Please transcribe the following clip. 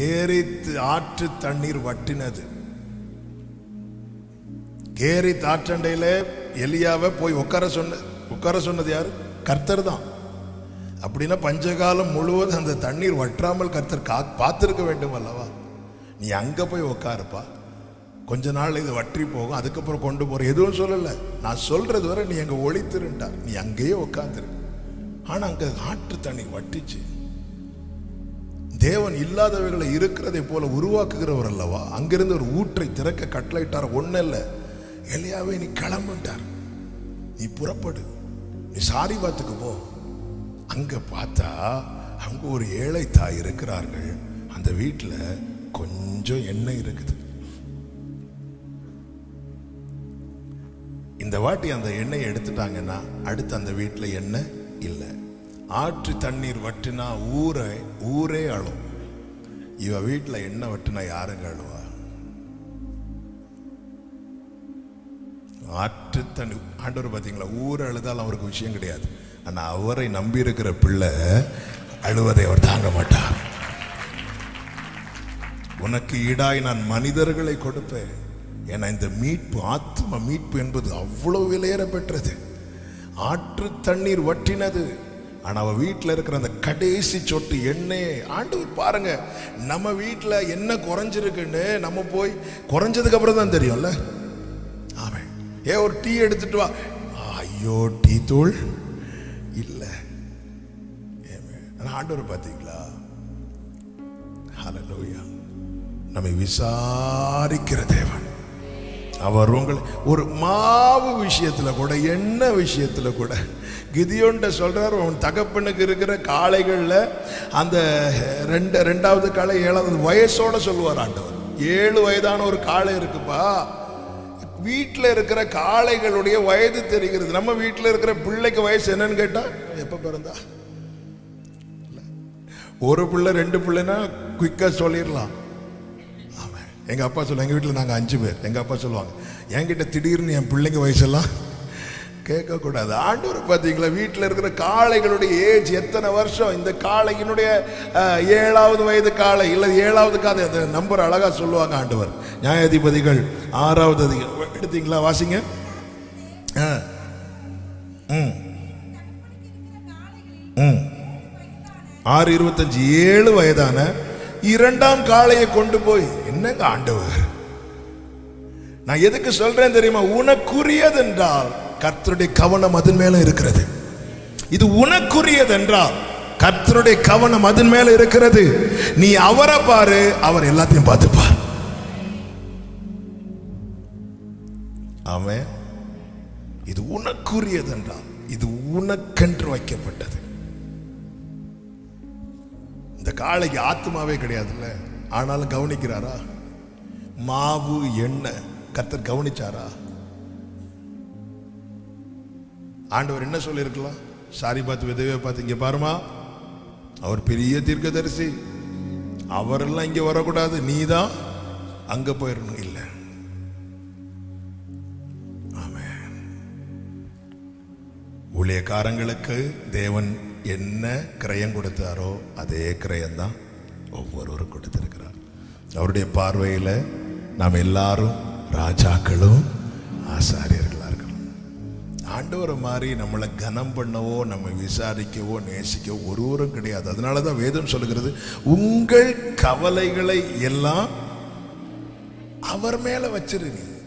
கேரித்து ஆற்று தண்ணீர் வட்டினது. கேரி தாற்றண்டையில் எலியாவை போய் உட்கார சொன்ன உட்கார சொன்னது யார்? கர்த்தர் தான். அப்படின்னா பஞ்சகாலம் முழுவதும் அந்த தண்ணீர் வற்றாமல் கர்த்தர் கா பார்த்துருக்க வேண்டும் அல்லவா? நீ அங்கே போய் உட்காருப்பா. கொஞ்ச நாள் இது வற்றி போகும் அதுக்கப்புறம் கொண்டு போகிற எதுவும் சொல்லலை. நான் சொல்கிறது வரை நீ அங்கே ஒளித்திருந்தார் நீ அங்கேயே உட்காந்துரு ஆனால் அங்கே ஆற்று தண்ணி வட்டிச்சு. தேவன் இல்லாதவைகளை இருக்கிறதை போல உருவாக்குகிறவர் அல்லவா அங்கிருந்து ஒரு ஊற்றை திறக்க கட்டளையிட்டார். ஒன்றும் இல்லை. எல்லையாவே நீ கிளம்புட்டார் நீ புறப்படு. நீ சாரி பார்த்துக்கு போ. அங்கே பார்த்தா அங்கே ஒரு ஏழை தாய் இருக்கிறார்கள். அந்த வீட்டில் கொஞ்சம் எண்ணெய் இருக்குது. இந்த வாட்டி அந்த எண்ணெயை எடுத்துட்டாங்கன்னா அடுத்து அந்த வீட்டில் எண்ணெய் இல்லை. ஆற்று தண்ணீர் வட்டினா ஊரை ஊரே அழும். இவ வீட்டில் என்ன வட்டினா யாருங்க அழுவா? ஆற்று தண்ணி ஆண்டவர் பார்த்தீங்களா ஊர் அழுதால் அவருக்கு விஷயம் கிடையாது. ஆனால் அவரை நம்பி இருக்கிற பிள்ளை அழுவதை அவர் தாங்க மாட்டார். உனக்கு ஈடாய் நான் மனிதர்களை கொடுப்பேன். ஏன்னா இந்த மீட்பு ஆத்ம மீட்பு என்பது அவ்வளவு விலையேற பெற்றது. ஆற்று தண்ணீர் வட்டினது ஆனால் அவள் வீட்டில் இருக்கிற அந்த கடைசி சொட்டு எண்ணெய் ஆண்டவர் பாருங்க நம்ம வீட்டில் என்ன குறைஞ்சிருக்குன்னு நம்ம போய் குறைஞ்சதுக்கு அப்புறம் தான் தெரியும்ல. ஆமாம் ஏ ஒரு டீ எடுத்துட்டு வா. ஐயோ டீ தூள்? இல்லை. ஆண்டவர் பார்த்தீங்களா ஹலோ நம்மை விசாரிக்கிற தேவன். அவர் உங்களை ஒரு மாவு விஷயத்தில் கூட என்ன விஷயத்தில் கூட கிதியோன்ட்ட சொல்கிறார் உன் தகப்பனுக்கு இருக்கிற காளைகளில் அந்த ரெண்டு ரெண்டாவது காளை ஏழாவது வயசோடு சொல்லுவார் ஆண்டவர். ஏழு வயதான ஒரு காளை இருக்குப்பா. வீட்டில் இருக்கிற காளைகளுடைய வயது தெரிகிறது. நம்ம வீட்டில் இருக்கிற பிள்ளைக்கு வயசு என்னன்னு கேட்டால் எப்போ பிறந்தா? ஒரு பிள்ளை ரெண்டு பிள்ளைன்னா குயிக்காக சொல்லிடலாம். எங்கள் அப்பா சொல்லுவாங்க எங்கள் வீட்டில் நாங்கள் அஞ்சு பேர். எங்கள் அப்பா சொல்லுவாங்க என்கிட்ட திடீர்னு என் பிள்ளைங்க வயசெல்லாம் கேட்கக்கூடாது. ஆண்டவர் பார்த்தீங்களா வீட்டில் இருக்கிற காளைகளுடைய ஏஜ் எத்தனை வருஷம்? இந்த காளையினுடைய ஏழாவது வயது காளை இல்லை ஏழாவது காதை அந்த நம்பர் அழகாக சொல்லுவாங்க ஆண்டவர். நியாயாதிபதிகள் ஆறாவது அதிகம் எடுத்தீங்களா வாசிங்க? ம். ம். ஆறு இருபத்தஞ்சு ஏழு வயதான இரண்டாம் காளையை கொண்டு போய் என்னங்க ஆண்டவர்? நான் எதுக்கு சொல்றேன் தெரியுமா? உனக்குரியது என்றால் கர்த்தருடைய கவனம் அதன் மேல இருக்கிறது. இது உனக்குரியது என்றால் கர்த்தருடைய கவனம் அதன் மேல இருக்கிறது. நீ அவரை பாரு அவர் எல்லாத்தையும் பார்த்துப்பார். அவன் இது உனக்குரியது என்றால் இது உனக்கென்று வைக்கப்பட்டது. இந்த காளைக்கு ஆத்மாவே கிடையாதுல்ல? ஆனாலும் கவனிக்கிறாரா? மாவு எண்ணெய் கத்தர் கவனிச்சாரா? ஆண்டவர் என்ன சொல்லியிருக்கலாம்? சாரி பார்த்து விதவே பார்த்து இங்கே பாருமா அவர் பெரிய தீர்க்கதரிசி. அவரெல்லாம் இங்கே வரக்கூடாது நீ தான் அங்கே போயிடணும் இல்லை. ஊழியக்காரங்களுக்கு தேவன் என்ன கிரயம் கொடுத்தாரோ அதே கிரயம்தான் ஒவ்வொருவரும் கொடுத்திருக்கிறார். அவருடைய பார்வையில் நாம் எல்லாரும் ராஜாக்களும் ஆசாரியர்களாக இருக்கணும் ஆண்டவரை மாதிரி நம்மளை கனம் பண்ணவோ நம்ம விசாரிக்கவோ நேசிக்கவோ ஒருவரும் கிடையாது. அதனால தான் வேதம் சொல்லுகிறது உங்கள் கவலைகளை எல்லாம் அவர் மேல வச்சிருக்கீங்க